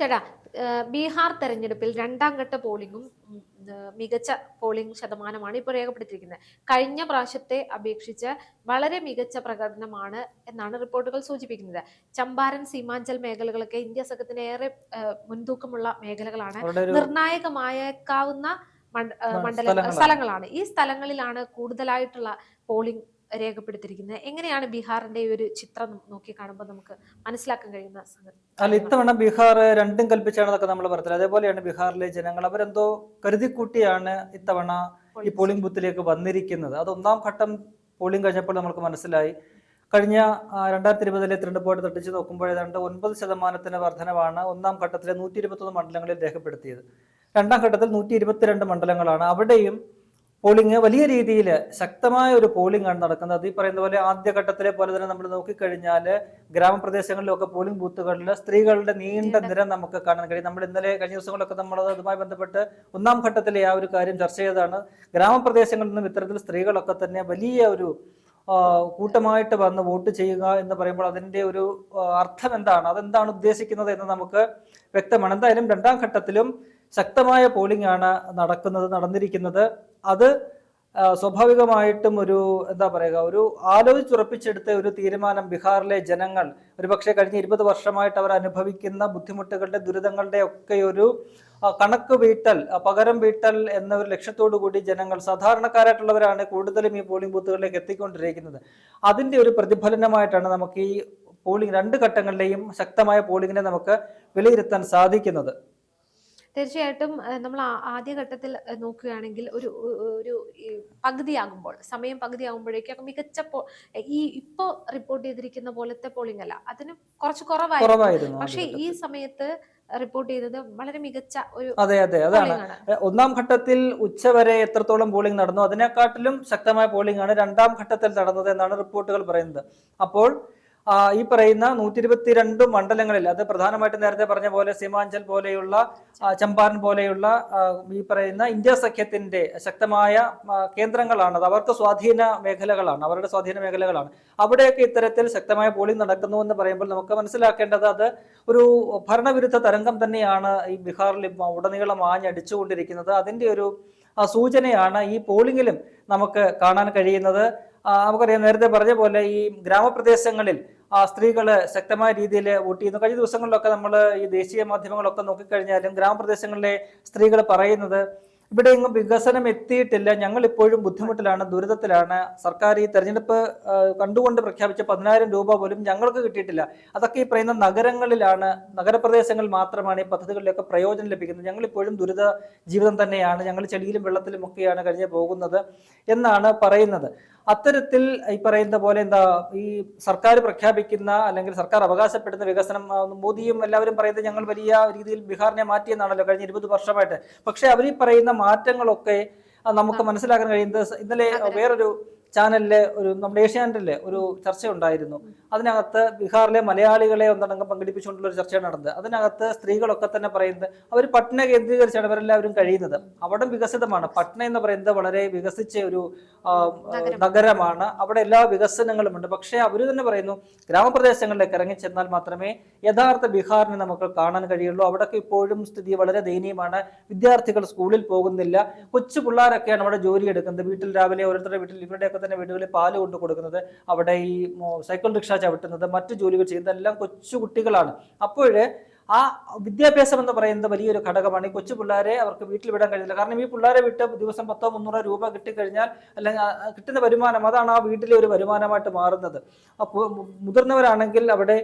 ചേട്ടാ ബീഹാർ തെരഞ്ഞെടുപ്പിൽ രണ്ടാം ഘട്ട പോളിംഗും മികച്ച പോളിംഗ് ശതമാനമാണ് ഇപ്പോൾ രേഖപ്പെടുത്തിയിരിക്കുന്നത്. കഴിഞ്ഞ പ്രാവശ്യത്തെ അപേക്ഷിച്ച് വളരെ മികച്ച പ്രകടനമാണ് എന്നാണ് റിപ്പോർട്ടുകൾ സൂചിപ്പിക്കുന്നത്. ചമ്പാരൻ സീമാഞ്ചൽ മേഖലകളൊക്കെ ഇന്ത്യ സംഘത്തിന് ഏറെ മുൻതൂക്കമുള്ള മേഖലകളാണ്. നിർണായകമായേക്കാവുന്ന മണ്ഡല. സ്ഥലങ്ങളാണ്. ഈ സ്ഥലങ്ങളിലാണ് കൂടുതലായിട്ടുള്ള പോളിംഗ് രേഖപ്പെടുത്തിയിരിക്കുന്നത്. എങ്ങനെയാണ് ബീഹാറിന്റെ ഈ ഒരു ചിത്രം നോക്കി കാണുമ്പോൾ നമുക്ക് മനസ്സിലാക്കാൻ കഴിയുന്ന സംഗതി? അല്ല ഇത്തവണ ബീഹാർ രണ്ടും കൽപ്പിച്ചാണെന്നൊക്കെ നമ്മൾ പറഞ്ഞത് അതേപോലെയാണ് ബീഹാറിലെ ജനങ്ങൾ. അവരെന്തോ കരുതിക്കൂട്ടിയാണ് ഇത്തവണ ഈ പോളിംഗ് ബൂത്തിലേക്ക് വന്നിരിക്കുന്നത്. അത് ഒന്നാം ഘട്ടം പോളിംഗ് കഴിഞ്ഞപ്പോൾ നമുക്ക് മനസ്സിലായി. കഴിഞ്ഞ രണ്ടായിരത്തി ഇരുപതിലെ തിരഞ്ഞെടുപ്പോട്ട് തട്ടിച്ച് നോക്കുമ്പോൾ ഏതാണ്ട് ഒൻപത് ശതമാനത്തിന് വർധനവാണ് ഒന്നാം ഘട്ടത്തിലെ നൂറ്റി ഇരുപത്തൊന്ന് മണ്ഡലങ്ങളിൽ രേഖപ്പെടുത്തിയത്. രണ്ടാം ഘട്ടത്തിൽ നൂറ്റി ഇരുപത്തിരണ്ട് മണ്ഡലങ്ങളാണ്. അവിടെയും പോളിംഗ് വലിയ രീതിയിൽ ശക്തമായ ഒരു പോളിംഗ് ആണ് നടക്കുന്നത്. ഈ പറയുന്ന പോലെ ആദ്യഘട്ടത്തിലെ പോലെ തന്നെ നമ്മൾ നോക്കിക്കഴിഞ്ഞാൽ ഗ്രാമപ്രദേശങ്ങളിലൊക്കെ പോളിംഗ് ബൂത്തുകളിൽ സ്ത്രീകളുടെ നീണ്ട നിര നമുക്ക് കാണാൻ കഴിയും. നമ്മൾ ഇന്നലെ കഴിഞ്ഞ ദിവസങ്ങളിലൊക്കെ നമ്മൾ അതുമായി ബന്ധപ്പെട്ട് ഒന്നാം ഘട്ടത്തിലെ ആ ഒരു കാര്യം ചർച്ച ചെയ്തതാണ്. ഗ്രാമപ്രദേശങ്ങളിൽ നിന്നും ഇത്തരത്തിൽ സ്ത്രീകളൊക്കെ തന്നെ വലിയ ഒരു കൂട്ടമായിട്ട് വന്ന് വോട്ട് ചെയ്യുക എന്ന് പറയുമ്പോൾ അതിന്റെ ഒരു അർത്ഥം എന്താണ്? അതെന്താണ് ഉദ്ദേശിക്കുന്നത് എന്ന് നമുക്ക് വ്യക്തമാണ്. എന്തായാലും രണ്ടാം ഘട്ടത്തിലും ശക്തമായ പോളിംഗ് ആണ് നടക്കുന്നത് നടന്നിരിക്കുന്നത്. അത് സ്വാഭാവികമായിട്ടും ഒരു എന്താ പറയുക ഒരു ആലോചിച്ചുറപ്പിച്ചെടുത്ത ഒരു തീരുമാനം ബീഹാറിലെ ജനങ്ങൾ ഒരുപക്ഷെ കഴിഞ്ഞ ഇരുപത് വർഷമായിട്ട് അവർ അനുഭവിക്കുന്ന ബുദ്ധിമുട്ടുകളുടെ ദുരിതങ്ങളുടെ ഒക്കെ ഒരു കണക്ക് വീട്ടൽ പകരം വീട്ടൽ എന്ന ഒരു ലക്ഷ്യത്തോടു കൂടി ജനങ്ങൾ സാധാരണക്കാരായിട്ടുള്ളവരാണ് കൂടുതലും ഈ പോളിംഗ് ബൂത്തുകളിലേക്ക് എത്തിക്കൊണ്ടിരിക്കുന്നത്. അതിന്റെ ഒരു പ്രതിഫലനമായിട്ടാണ് നമുക്ക് ഈ പോളിംഗ് രണ്ട് ഘട്ടങ്ങളിലെയും ശക്തമായ പോളിങ്ങിനെ നമുക്ക് വിലയിരുത്താൻ സാധിക്കുന്നത്. തീർച്ചയായിട്ടും നമ്മൾ ആദ്യഘട്ടത്തിൽ നോക്കുകയാണെങ്കിൽ ഒരു ഒരു പകുതിയാകുമ്പോൾ സമയം പകുതിയാകുമ്പോഴേക്കും മികച്ച പോ- ഈ ഇപ്പോ റിപ്പോർട്ട് ചെയ്തിരിക്കുന്ന പോലത്തെ പോളിംഗ് അല്ല. അതിന് കുറച്ച് കുറവായിരുന്നു പക്ഷേ ഈ. സമയത്ത് റിപ്പോർട്ട് ചെയ്തത് വളരെ മികച്ച ഒരു അതെ അതെ. അതാണ്. ഒന്നാം ഘട്ടത്തിൽ ഉച്ചവരെ എത്രത്തോളം പോളിംഗ് നടന്നു അതിനെക്കാട്ടിലും ശക്തമായ പോളിംഗ് ആണ് രണ്ടാം ഘട്ടത്തിൽ നടന്നത് എന്നാണ് റിപ്പോർട്ടുകൾ പറയുന്നത്. അപ്പോൾ ഈ പറയുന്ന നൂറ്റി ഇരുപത്തിരണ്ട് മണ്ഡലങ്ങളിൽ അത് പ്രധാനമായിട്ടും നേരത്തെ പറഞ്ഞ പോലെ സീമാഞ്ചൽ പോലെയുള്ള ചമ്പാരൻ പോലെയുള്ള ഈ പറയുന്ന ഇന്ത്യ സഖ്യത്തിന്റെ ശക്തമായ കേന്ദ്രങ്ങളാണ്. അത് അവർക്ക് സ്വാധീന മേഖലകളാണ്. അവരുടെ സ്വാധീന മേഖലകളാണ്. അവിടെയൊക്കെ ഇത്തരത്തിൽ ശക്തമായ പോളിംഗ് നടക്കുന്നു എന്ന് പറയുമ്പോൾ നമുക്ക് മനസ്സിലാക്കേണ്ടത് അത് ഒരു ഭരണവിരുദ്ധ തരംഗം തന്നെയാണ് ഈ ബീഹാറിൽ ഉടനീളം ഉടനീളം ആഞ്ഞടിച്ചുകൊണ്ടിരിക്കുന്നത് അതിന്റെ ഒരു സൂചനയാണ് ഈ പോളിംഗിലും നമുക്ക് കാണാൻ കഴിയുന്നത്. നമുക്കറിയാം നേരത്തെ പറഞ്ഞ പോലെ ഈ ഗ്രാമപ്രദേശങ്ങളിൽ ആ സ്ത്രീകൾ ശക്തമായ രീതിയിൽ വോട്ട് ചെയ്യുന്നു. കഴിഞ്ഞ ദിവസങ്ങളിലൊക്കെ നമ്മൾ ഈ ദേശീയ മാധ്യമങ്ങളൊക്കെ നോക്കിക്കഴിഞ്ഞാലും ഗ്രാമപ്രദേശങ്ങളിലെ സ്ത്രീകൾ പറയുന്നത് ഇവിടെ എങ്ങും വികസനം എത്തിയിട്ടില്ല. ഞങ്ങൾ ഇപ്പോഴും ബുദ്ധിമുട്ടിലാണ് ദുരിതത്തിലാണ്. സർക്കാർ ഈ തെരഞ്ഞെടുപ്പ് കണ്ടുകൊണ്ട് പ്രഖ്യാപിച്ച പതിനായിരം രൂപ പോലും ഞങ്ങൾക്ക് കിട്ടിയിട്ടില്ല. അതൊക്കെ ഈ പറയുന്ന നഗരങ്ങളിലാണ് നഗരപ്രദേശങ്ങളിൽ മാത്രമാണ് ഈ പദ്ധതികളിലൊക്കെ പ്രയോജനം ലഭിക്കുന്നത്. ഞങ്ങൾ ഇപ്പോഴും ദുരിത ജീവിതം തന്നെയാണ്. ഞങ്ങൾ ചെളിയിലും വെള്ളത്തിലും ഒക്കെയാണ് കഴിഞ്ഞ് പോകുന്നത് എന്നാണ് പറയുന്നത്. അത്തരത്തിൽ ഈ പറയുന്ന പോലെ എന്താ ഈ സർക്കാർ പ്രഖ്യാപിക്കുന്ന അല്ലെങ്കിൽ സർക്കാർ അവകാശപ്പെടുന്ന വികസനം മോദിയും എല്ലാവരും പറയുന്നത് ഞങ്ങൾ വലിയ രീതിയിൽ ബീഹാറിനെ മാറ്റിയെന്നാണല്ലോ കഴിഞ്ഞ ഇരുപത് വർഷമായിട്ട്. പക്ഷെ അവർ ഈ പറയുന്ന മാറ്റങ്ങളൊക്കെ നമുക്ക് മനസ്സിലാക്കാൻ കഴിയുന്നത് ഇന്നലെ വേറൊരു ചാനലിലെ ഒരു നമ്മുടെ ഏഷ്യാനെറ്റിലെ ഒരു ചർച്ച ഉണ്ടായിരുന്നു അതിനകത്ത് ബീഹാറിലെ മലയാളികളെ ഒന്നടങ്കം പങ്കെടുപ്പിച്ചുകൊണ്ടുള്ള ഒരു ചർച്ചയാണ് നടന്നത്. അതിനകത്ത് സ്ത്രീകളൊക്കെ തന്നെ പറയുന്നത് അവർ പട്ന കേന്ദ്രീകരിച്ചാണ് അവരെല്ലാവരും കഴിയുന്നത്. അവിടെ വികസിതമാണ്. പട്ന എന്ന് പറയുന്നത് വളരെ വികസിച്ച ഒരു നഗരമാണ്. അവിടെ എല്ലാ വികസനങ്ങളും ഉണ്ട്. പക്ഷേ അവർ തന്നെ പറയുന്നു ഗ്രാമപ്രദേശങ്ങളിലേക്ക് ഇറങ്ങിച്ചെന്നാൽ മാത്രമേ യഥാർത്ഥ ബീഹാറിനെ നമുക്ക് കാണാൻ കഴിയുള്ളൂ. അവിടെ ഇപ്പോഴും സ്ഥിതി വളരെ ദയനീയമാണ്. വിദ്യാർത്ഥികൾ സ്കൂളിൽ പോകുന്നില്ല. കൊച്ചു പിള്ളേരൊക്കെയാണ് അവിടെ ജോലി എടുക്കുന്നത്. വീട്ടിൽ രാവിലെ ഓരോരുത്തരുടെ വീട്ടിൽ ഇവരുടെയൊക്കെ തന്നെ വീടുകളിൽ പാൽ കൊണ്ട് കൊടുക്കുന്നത് അവിടെ ഈ സൈക്കിൾ റിക്ഷ ചവിട്ടുന്നത് മറ്റു ജോലികൾ ചെയ്യുന്നതെല്ലാം കൊച്ചു കുട്ടികളാണ് അപ്പോഴ് ആ വിദ്യാഭ്യാസം എന്ന് പറയുന്നത് വലിയൊരു ഘടകമാണ്. ഈ കൊച്ചു പിള്ളേരെ അവർക്ക് വീട്ടിൽ വിടാൻ കഴിയില്ല കാരണം ഈ പിള്ളേരെ വിട്ട് ദിവസം പത്തോ മുന്നൂറോ രൂപ കിട്ടിക്കഴിഞ്ഞാൽ അല്ലെങ്കിൽ കിട്ടുന്ന വരുമാനം അതാണ് ആ വീട്ടിലെ ഒരു വരുമാനമായിട്ട് മാറുന്നത്. അപ്പോൾ മുതിർന്നവരാണെങ്കിൽ അവിടെ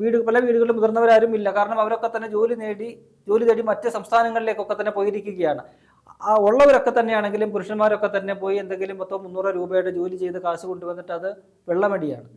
വീട് പല വീടുകളിലും മുതിർന്നവരാരും ഇല്ല. കാരണം അവരൊക്കെ തന്നെ ജോലി നേടി ജോലി തേടി മറ്റ് സംസ്ഥാനങ്ങളിലേക്കൊക്കെ തന്നെ പോയിരിക്കുകയാണ്. ആ ഉള്ളവരൊക്കെ തന്നെയാണെങ്കിലും പുരുഷന്മാരൊക്കെ തന്നെ പോയി എന്തെങ്കിലും പത്തോ മുന്നൂറോ രൂപയുടെ ജോലി ചെയ്ത് കാശ് കൊണ്ടുവന്നിട്ട് അത് വെള്ളമടിയാണ്.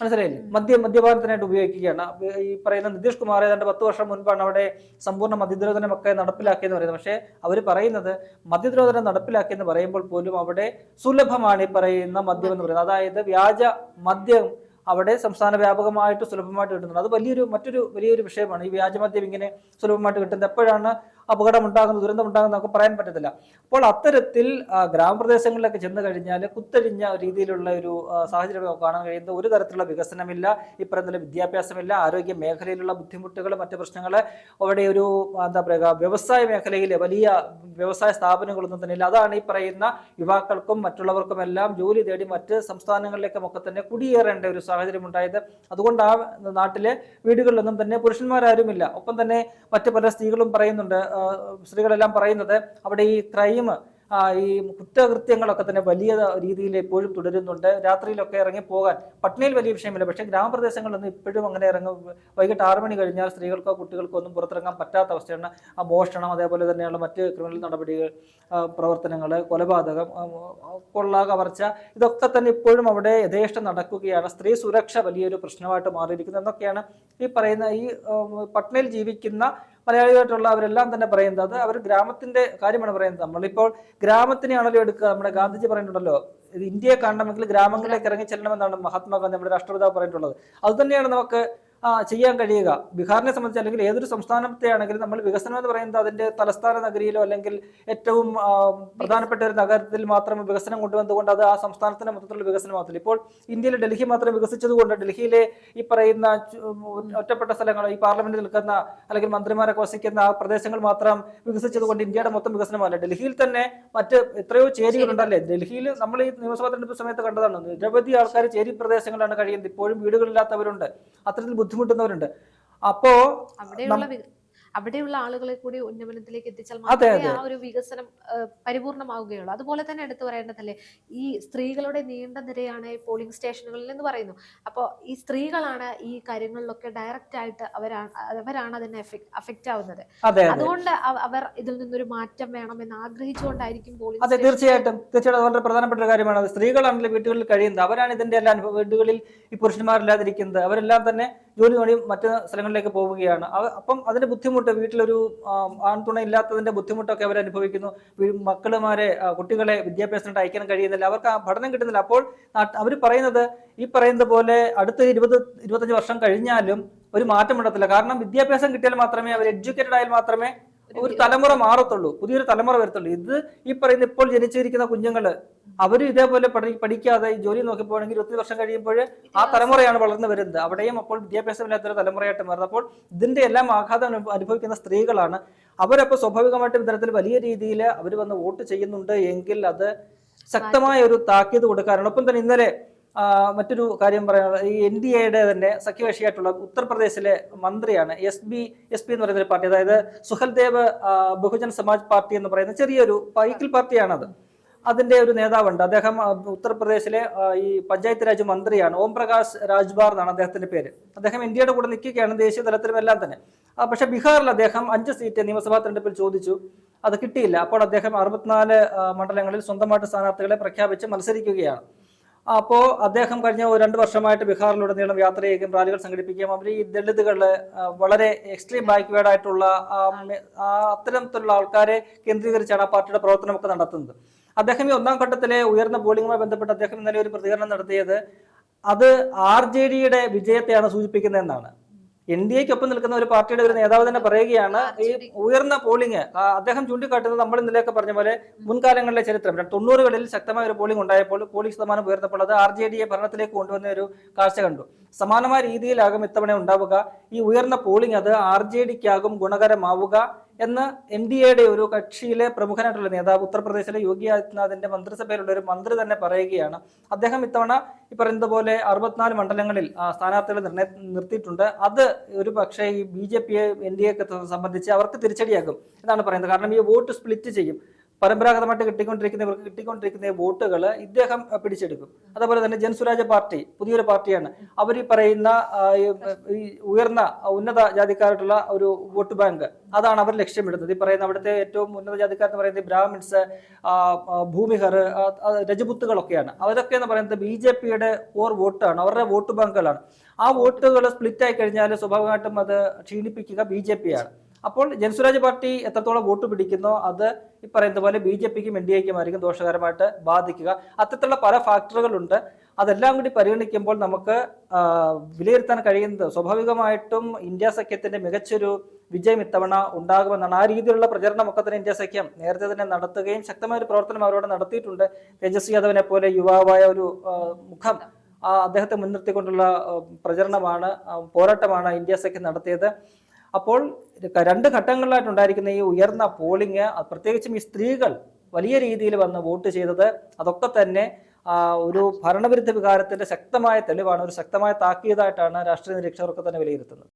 മനസ്സിലായില്ലേ? മദ്യ മദ്യപാനത്തിനായിട്ട് ഉപയോഗിക്കുകയാണ്. ഈ പറയുന്ന നിതീഷ് കുമാർ ഏതാണ്ട് പത്ത് വർഷം മുൻപാണ് അവിടെ സമ്പൂർണ മദ്യദ്രോധനമൊക്കെ നടപ്പിലാക്കിയെന്ന് പറയുന്നത്. പക്ഷേ അവർ പറയുന്നത് മദ്യദ്രോധനം നടപ്പിലാക്കിയെന്ന് പറയുമ്പോൾ പോലും അവിടെ സുലഭമാണ് ഈ പറയുന്ന മദ്യം എന്ന് പറയുന്നത്. അതായത് വ്യാജ മദ്യം അവിടെ സംസ്ഥാന വ്യാപകമായിട്ട് സുലഭമായിട്ട് കിട്ടുന്നുണ്ട്. അത് വലിയൊരു മറ്റൊരു വലിയൊരു വിഷയമാണ്. ഈ വ്യാജമദ്യം ഇങ്ങനെ സുലഭമായിട്ട് കിട്ടുന്നത്. എപ്പോഴാണ് അപകടം ഉണ്ടാകുന്ന ദുരന്തം ഉണ്ടാകുന്ന നമുക്ക് പറയാൻ പറ്റത്തില്ല. അപ്പോൾ അത്തരത്തിൽ ഗ്രാമപ്രദേശങ്ങളിലൊക്കെ ചെന്ന് കഴിഞ്ഞാൽ കുത്തഴിഞ്ഞ രീതിയിലുള്ള ഒരു സാഹചര്യം കാണാൻ കഴിയുന്നത് ഒരു തരത്തിലുള്ള വികസനമില്ല ഈ വിദ്യാഭ്യാസമില്ല ആരോഗ്യ മേഖലയിലുള്ള ബുദ്ധിമുട്ടുകൾ മറ്റു പ്രശ്നങ്ങൾ അവിടെ ഒരു എന്താ പറയുക വ്യവസായ മേഖലയിലെ വലിയ വ്യവസായ സ്ഥാപനങ്ങളൊന്നും തന്നെ ഇല്ല. അതാണ് ഈ പറയുന്ന യുവാക്കൾക്കും മറ്റുള്ളവർക്കും എല്ലാം ജോലി തേടി മറ്റ് സംസ്ഥാനങ്ങളിലേക്കും ഒക്കെ തന്നെ കുടിയേറേണ്ട ഒരു സാഹചര്യം ഉണ്ടായത് അതുകൊണ്ട് ആ നാട്ടിലെ വീടുകളിലൊന്നും തന്നെ പുരുഷന്മാരാരുമില്ല. ഒപ്പം തന്നെ മറ്റു പല സ്ത്രീകളും പറയുന്നുണ്ട് സ്ത്രീകളെല്ലാം പറയുന്നത് അവിടെ ഈ ക്രൈം ഈ കുറ്റകൃത്യങ്ങളൊക്കെ തന്നെ വലിയ രീതിയിൽ എപ്പോഴും തുടരുന്നുണ്ട്. രാത്രിയിലൊക്കെ ഇറങ്ങി പോകാൻ പട്നയിൽ വലിയ വിഷയമില്ല. പക്ഷേ ഗ്രാമപ്രദേശങ്ങളിലൊന്നും ഇപ്പോഴും അങ്ങനെ ഇറങ്ങും. വൈകിട്ട് ആറ് മണി കഴിഞ്ഞാൽ സ്ത്രീകൾക്കോ കുട്ടികൾക്കോ ഒന്നും പുറത്തിറങ്ങാൻ പറ്റാത്ത അവസ്ഥയാണ് മോഷണം അതേപോലെ തന്നെയുള്ള മറ്റ് ക്രിമിനൽ നടപടികൾ പ്രവർത്തനങ്ങൾ കൊലപാതകം കൊള്ള കവർച്ച ഇതൊക്കെ തന്നെ ഇപ്പോഴും അവിടെ യഥേഷ്ടം നടക്കുകയാണ്. സ്ത്രീ സുരക്ഷ വലിയൊരു പ്രശ്നമായിട്ട് മാറിയിരിക്കുന്നത് എന്നൊക്കെയാണ് ഈ പറയുന്ന ഈ പട്നയിൽ ജീവിക്കുന്ന മലയാളികളായിട്ടുള്ള അവരെല്ലാം തന്നെ പറയുന്നത് അത് അവർ ഗ്രാമത്തിന്റെ കാര്യമാണ് പറയുന്നത്. നമ്മളിപ്പോൾ ഗ്രാമത്തിനെയാണല്ലോ എടുക്കുക. നമ്മുടെ ഗാന്ധിജി പറയുന്നുണ്ടല്ലോ ഇന്ത്യയെ കാണണമെങ്കിൽ ഗ്രാമങ്ങളിലേക്ക് ഇറങ്ങി ചെല്ലണമെന്നാണ് മഹാത്മാഗാന്ധി നമ്മുടെ രാഷ്ട്രപിതാവ് പറഞ്ഞിട്ടുള്ളത്. അതുതന്നെയാണ് നമുക്ക് ചെയ്യാൻ കഴിയുക. ബീഹാറിനെ സംബന്ധിച്ച് അല്ലെങ്കിൽ ഏതൊരു സംസ്ഥാനത്തെ ആണെങ്കിലും നമ്മൾ വികസനം എന്ന് പറയുന്നത് അതിന്റെ തലസ്ഥാന നഗരിയിലോ അല്ലെങ്കിൽ ഏറ്റവും പ്രധാനപ്പെട്ട ഒരു നഗരത്തിൽ മാത്രം വികസനം കൊണ്ടുവന്നുകൊണ്ട് അത് ആ സംസ്ഥാനത്തിന്റെ മൊത്തത്തിലുള്ള വികസനം മാത്രമല്ല ഇപ്പോൾ ഇന്ത്യയിൽ ഡൽഹി മാത്രം വികസിച്ചതുകൊണ്ട് ഡൽഹിയിലെ ഈ പറയുന്ന ഒറ്റപ്പെട്ട സ്ഥലങ്ങൾ ഈ പാർലമെന്റിൽ നിൽക്കുന്ന അല്ലെങ്കിൽ മന്ത്രിമാരൊക്കെ വസിക്കുന്ന ആ പ്രദേശങ്ങൾ മാത്രം വികസിച്ചതുകൊണ്ട് ഇന്ത്യയുടെ മൊത്തം വികസനമല്ല ഡൽഹിയിൽ തന്നെ മറ്റ് എത്രയോ ചേരികളുണ്ടല്ലേ ഡൽഹിയിൽ നമ്മൾ ഈ നിയമസഭാ തെരഞ്ഞെടുപ്പ് സമയത്ത് കണ്ടതാണ് നിരവധി ആൾക്കാർ ചേരി പ്രദേശങ്ങളിലാണ് കഴിയുന്നത്. ഇപ്പോഴും വീടുകളില്ലാത്തവരുണ്ട്. അത്തരത്തിൽ ബുദ്ധിമുട്ടുന്നവരുണ്ട്. അപ്പോ അവിടെയുള്ള അവിടെയുള്ള ആളുകളെ കൂടി ഉന്നമനത്തിലേക്ക് എത്തിച്ചാൽ മാത്രമേ ആ ഒരു വികസനം പരിപൂർണമാവുകയുള്ളൂ. അതുപോലെ തന്നെ എടുത്തു പറയേണ്ടതല്ലേ ഈ സ്ത്രീകളുടെ നീണ്ട നിരയാണ് ഈ പോളിംഗ് സ്റ്റേഷനുകളിൽ എന്ന് പറയുന്നു. അപ്പോൾ ഈ സ്ത്രീകളാണ് ഈ കാര്യങ്ങളിലൊക്കെ ഡയറക്റ്റ് ആയിട്ട് അവരാണ് അവരാണ് അതിനെ അഫക്റ്റ് ആവുന്നത്. അതെ അതെ. അതുകൊണ്ട് അവർ ഇതിൽ നിന്നൊരു മാറ്റം വേണമെന്ന് ആഗ്രഹിച്ചുകൊണ്ടായിരിക്കും പോളിംഗ് അതെ തീർച്ചയായിട്ടും. തീർച്ചയായിട്ടും വളരെ പ്രധാനപ്പെട്ട ഒരു കാര്യമാണ്. സ്ത്രീകളാണല്ലോ വീടുകളിൽ കഴിയുന്നത്? അവരാണ് ഇതിന്റെ എല്ലാം വീടുകളിൽ ഈ പുരുഷന്മാരില്ലാതിരിക്കുന്നത്. അവരെല്ലാം തന്നെ ജോലി നേടി മറ്റ് സ്ഥലങ്ങളിലേക്ക് പോവുകയാണ്. അപ്പം അതിന്റെ ബുദ്ധിമുട്ട് വീട്ടിലൊരു ആൺതുണ ഇല്ലാത്തതിന്റെ ബുദ്ധിമുട്ടൊക്കെ അവർ അനുഭവിക്കുന്നു. മക്കളുമാരെ കുട്ടികളെ വിദ്യാഭ്യാസത്തിനായിട്ട് അയക്കാൻ കഴിയുന്നില്ല. അവർക്ക് ആ പഠനം കിട്ടുന്നില്ല. അപ്പോൾ അവർ പറയുന്നത് ഈ പറയുന്നത് പോലെ അടുത്ത ഇരുപത് ഇരുപത്തഞ്ച് വർഷം കഴിഞ്ഞാലും ഒരു മാറ്റം ഉണ്ടാകത്തില്ല. കാരണം വിദ്യാഭ്യാസം കിട്ടിയാൽ മാത്രമേ അവർ എഡ്യൂക്കേറ്റഡ് ആയാൽ മാത്രമേ ഒരു തലമുറ മാറത്തുള്ളൂ. പുതിയൊരു തലമുറ വരത്തുള്ളൂ. ഇത് ഈ പറയുന്ന ഇപ്പോൾ ജനിച്ചിരിക്കുന്ന കുഞ്ഞുങ്ങൾ അവരും ഇതേപോലെ പഠി പഠിക്കാതെ ഈ ജോലി നോക്കി പോകണമെങ്കിൽ ഇരുപത്തി വർഷം കഴിയുമ്പോൾ ആ തലമുറയാണ് വളർന്നു വരുന്നത്. അവിടെയും അപ്പോൾ വിദ്യാഭ്യാസമില്ലാത്തൊരു തലമുറയായിട്ട് മാറുന്നത്. അപ്പോൾ ഇതിന്റെ എല്ലാം ആഘാതം അനുഭവിക്കുന്ന സ്ത്രീകളാണ്. അവരപ്പോൾ സ്വാഭാവികമായിട്ടും ഇത്തരത്തിൽ വലിയ രീതിയിൽ അവർ വന്ന് വോട്ട് ചെയ്യുന്നുണ്ട് എങ്കിൽ അത് ശക്തമായ ഒരു താക്കീത് കൊടുക്കാനാണ്. ഒപ്പം തന്നെ ഇന്നലെ മറ്റൊരു കാര്യം പറയാനുള്ളത് ഈ എൻ ഡി എയുടെ തന്നെ സഖ്യകക്ഷിയായിട്ടുള്ള ഉത്തർപ്രദേശിലെ മന്ത്രിയാണ് എസ് ബി എസ് പി എന്ന് പറയുന്ന ഒരു പാർട്ടി അതായത് സുഹൽദേവ് ബഹുജൻ സമാജ് പാർട്ടി എന്ന് പറയുന്ന ചെറിയൊരു പൈക്കിൾ പാർട്ടിയാണത്. അതിന്റെ ഒരു നേതാവുണ്ട്. അദ്ദേഹം ഉത്തർപ്രദേശിലെ ഈ പഞ്ചായത്ത് രാജ് മന്ത്രിയാണ്. ഓം പ്രകാശ് രാജ്ബാർ എന്നാണ് അദ്ദേഹത്തിന്റെ പേര്. അദ്ദേഹം ഇന്ത്യയുടെ കൂടെ നിൽക്കുകയാണ് ദേശീയ തലത്തിലും എല്ലാം തന്നെ. പക്ഷേ ബീഹാറിൽ അദ്ദേഹം അഞ്ച് സീറ്റ് നിയമസഭാ തെരഞ്ഞെടുപ്പിൽ ചോദിച്ചു. അത് കിട്ടിയില്ല. അപ്പോൾ അദ്ദേഹം അറുപത്തിനാല് മണ്ഡലങ്ങളിൽ സ്വന്തമായിട്ട് സ്ഥാനാർത്ഥികളെ പ്രഖ്യാപിച്ച് മത്സരിക്കുകയാണ്. അപ്പോൾ അദ്ദേഹം കഴിഞ്ഞ രണ്ട് വർഷമായിട്ട് ബീഹാറിലുടനീളം യാത്ര ചെയ്യുകയും റാലികൾ സംഘടിപ്പിക്കുകയും അവർ ഈ ദളിതുകൾ വളരെ എക്സ്ട്രീം ബാക്ക്വേർഡ് ആയിട്ടുള്ള അത്തരത്തിലുള്ള ആൾക്കാരെ കേന്ദ്രീകരിച്ചാണ് ആ പാർട്ടിയുടെ പ്രവർത്തനമൊക്കെ നടത്തുന്നത്. അദ്ദേഹം ഈ ഒന്നാം ഘട്ടത്തിലെ ഉയർന്ന പോളിംഗുമായി ബന്ധപ്പെട്ട് അദ്ദേഹം ഇന്നലെ ഒരു പ്രതികരണം നടത്തിയത് അത് ആർ ജെ ഡിയുടെ വിജയത്തെയാണ് സൂചിപ്പിക്കുന്നതെന്നാണ്. എൻ ഡി എക്കൊപ്പം നിൽക്കുന്ന ഒരു പാർട്ടിയുടെ ഒരു നേതാവ് തന്നെ പറയുകയാണ് ഈ ഉയർന്ന പോളിംഗ് അദ്ദേഹം ചൂണ്ടിക്കാട്ടുന്നത് നമ്മൾ ഇന്നലെയൊക്കെ പറഞ്ഞ പോലെ മുൻകാലങ്ങളിലെ ചരിത്രം. തൊണ്ണൂറുകളിൽ ശക്തമായ ഒരു പോളിംഗ് ഉണ്ടായപ്പോൾ പോളിംഗ് ശതമാനം ഉയർന്നപ്പോൾ അത് ആർ ജെ ഡിയെ ഭരണത്തിലേക്ക് കൊണ്ടുവന്ന ഒരു കാഴ്ച കണ്ടു. സമാനമായ രീതിയിലാകും ഇത്തവണ ഉണ്ടാവുക. ഈ ഉയർന്ന പോളിംഗ് അത് ആർ ജെ ഡിക്കാകും ഗുണകരമാവുക. എന്ന് എൻ ഡി എയുടെ ഒരു കക്ഷിയിലെ പ്രമുഖനായിട്ടുള്ള നേതാവ് ഉത്തർപ്രദേശിലെ യോഗി ആദിത്യനാഥിന്റെ മന്ത്രിസഭയിലുള്ള ഒരു മന്ത്രി തന്നെ പറയുകയാണ്. അദ്ദേഹം ഇത്തവണ ഈ പറയുന്നത് പോലെ അറുപത്തിനാല് മണ്ഡലങ്ങളിൽ സ്ഥാനാർത്ഥികളെ നിർണയ നിർത്തിയിട്ടുണ്ട്. അത് ഒരു പക്ഷേ ഈ ബി ജെ പിയെ എൻ ഡി എക്ക് സംബന്ധിച്ച് അവർക്ക് തിരിച്ചടിയാകും എന്നാണ് പറയുന്നത്. കാരണം ഈ വോട്ട് സ്പ്ലിറ്റ് ചെയ്യും. പരമ്പരാഗതമായിട്ട് കിട്ടിക്കൊണ്ടിരിക്കുന്ന ഇവർക്ക് കിട്ടിക്കൊണ്ടിരിക്കുന്ന വോട്ടുകൾ ഇദ്ദേഹം പിടിച്ചെടുക്കും. അതുപോലെ തന്നെ ജൻസുരാജ പാർട്ടി പുതിയൊരു പാർട്ടിയാണ്. അവർ ഈ പറയുന്ന ഈ, ഉയർന്ന ഉന്നത ജാതിക്കാരായിട്ടുള്ള ഒരു വോട്ട് ബാങ്ക് അതാണ് അവർ ലക്ഷ്യമിടുന്നത്. ഈ പറയുന്ന അവിടുത്തെ ഏറ്റവും ഉന്നത ജാതിക്കാർ എന്ന് പറയുന്നത് ബ്രാഹ്മിൻസ് ഭൂമിഹർ രജപുത്തുകളൊക്കെയാണ്. അവരൊക്കെ എന്ന് പറയുന്നത് ബി ജെ പിയുടെ ഓർ വോട്ടാണ് അവരുടെ വോട്ട് ബാങ്കുകളാണ്. ആ വോട്ടുകൾ സ്പ്ലിറ്റ് ആയി കഴിഞ്ഞാൽ സ്വാഭാവികമായിട്ടും അത് ക്ഷീണിപ്പിക്കുക ബി ജെ പി ആണ്. അപ്പോൾ ജനസ്വരാജ് പാർട്ടി എത്രത്തോളം വോട്ട് പിടിക്കുന്നോ? അത് ഈ പറയുന്ന പോലെ ബി ജെ പിക്കും എൻ ഡി എക്കും ആയിരിക്കും ദോഷകരമായിട്ട് ബാധിക്കുക. അത്തരത്തിലുള്ള പല ഫാക്ടറുകളുണ്ട്. അതെല്ലാം കൂടി പരിഗണിക്കുമ്പോൾ നമുക്ക് വിലയിരുത്താൻ കഴിയുന്നത് സ്വാഭാവികമായിട്ടും ഇന്ത്യ സഖ്യത്തിന്റെ മികച്ചൊരു വിജയം ഇത്തവണ ഉണ്ടാകുമെന്നാണ്. ആ രീതിയിലുള്ള പ്രചരണമൊക്കെ തന്നെ ഇന്ത്യ സഖ്യം നേരത്തെ തന്നെ നടത്തുകയും ശക്തമായ ഒരു പ്രവർത്തനം അവരോട് നടത്തിയിട്ടുണ്ട്. തേജസ്വി യാദവിനെ പോലെ യുവാവായ ഒരു മുഖം അദ്ദേഹത്തെ മുൻനിർത്തിക്കൊണ്ടുള്ള പ്രചരണമാണ് പോരാട്ടമാണ് ഇന്ത്യ സഖ്യം നടത്തിയത്. അപ്പോൾ രണ്ട് ഘട്ടങ്ങളിലായിട്ടുണ്ടായിരിക്കുന്ന ഈ ഉയർന്ന പോളിംഗ് പ്രത്യേകിച്ചും ഈ സ്ത്രീകൾ വലിയ രീതിയിൽ വന്ന് വോട്ട് ചെയ്തത് അതൊക്കെ തന്നെ ഒരു ഭരണവിരുദ്ധ വികാരത്തിന്റെ ശക്തമായ തെളിവാണ് ഒരു ശക്തമായ താക്കീതായിട്ടാണ് രാഷ്ട്രീയ നിരീക്ഷകർക്ക് തന്നെ വിലയിരുത്തുന്നത്.